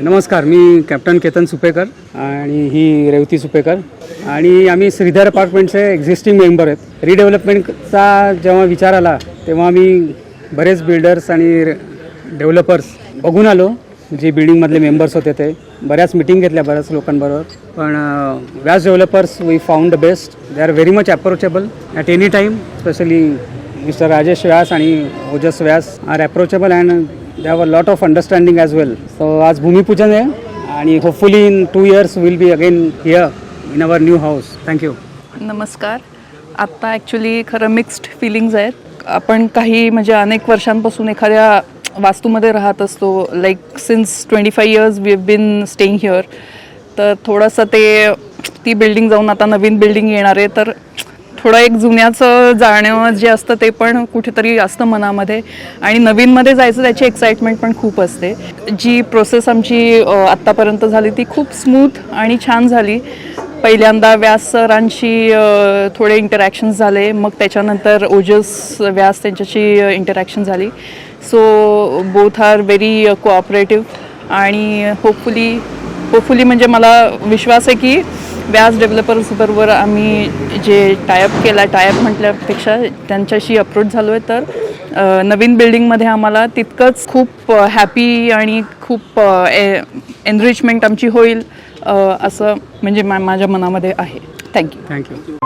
नमस्कार मी कॅप्टन केतन सुपेकर आणि ही रेवती सुपेकर. आणि आम्ही श्रीधर अपार्टमेंटचे एक्झिस्टिंग मेंबर आहेत. रिडेव्हलपमेंटचा जेव्हा विचार आला तेव्हा आम्ही बरेच बिल्डर्स आणि डेव्हलपर्स बघून आलो. जे बिल्डिंगमधले मेंबर्स होते ते. बऱ्याच मिटिंग घेतल्या बऱ्याच लोकांबरोबर. पण Vyas developers we found the best they are very much approachable at any time specially mister Rajesh Vyas आणि Ojas Vyas are approachable and they have a lot of understanding as well so आज भूमिपूजन आहे आणि hopefully in two years will be again here in our new house thank you नमस्कार. आत्ता actually खरं mixed feelings आहेत. आपण काही म्हणजे अनेक वर्षांपासून एखाद्या वास्तूमध्ये राहत असतो. Like since twenty five years we have been staying here तर थोडंसं ते ती बिल्डिंग जाऊन आता नवीन बिल्डिंग येणार आहे. तर थोडं एक जुन्याचं जाणं जे असतं ते पण कुठेतरी असतं मनामध्ये. आणि नवीनमध्ये जायचं त्याची एक्साइटमेंट पण खूप असते. जी प्रोसेस आमची आत्तापर्यंत झाली ती खूप स्मूथ आणि छान झाली. पहिल्यांदा व्यास सरांशी थोडे इंटरॅक्शन्स झाले. मग त्याच्यानंतर ओजस व्यास त्यांच्याशी इंटरॅक्शन झाली. So both are very cooperative आणि होपफुली होपफुली म्हणजे मला विश्वास आहे की व्यास डेव्हलपर्स बरोबर आम्ही जे टायअप केला टायअप म्हटल्यापेक्षा त्यांच्याशी अप्रोच झालो आहे तर नवीन बिल्डिंगमध्ये आम्हाला तितकंच खूप हॅपी आणि खूप एनरिचमेंट आमची होईल असं म्हणजे मा माझ्या मनामध्ये आहे. Thank you thank you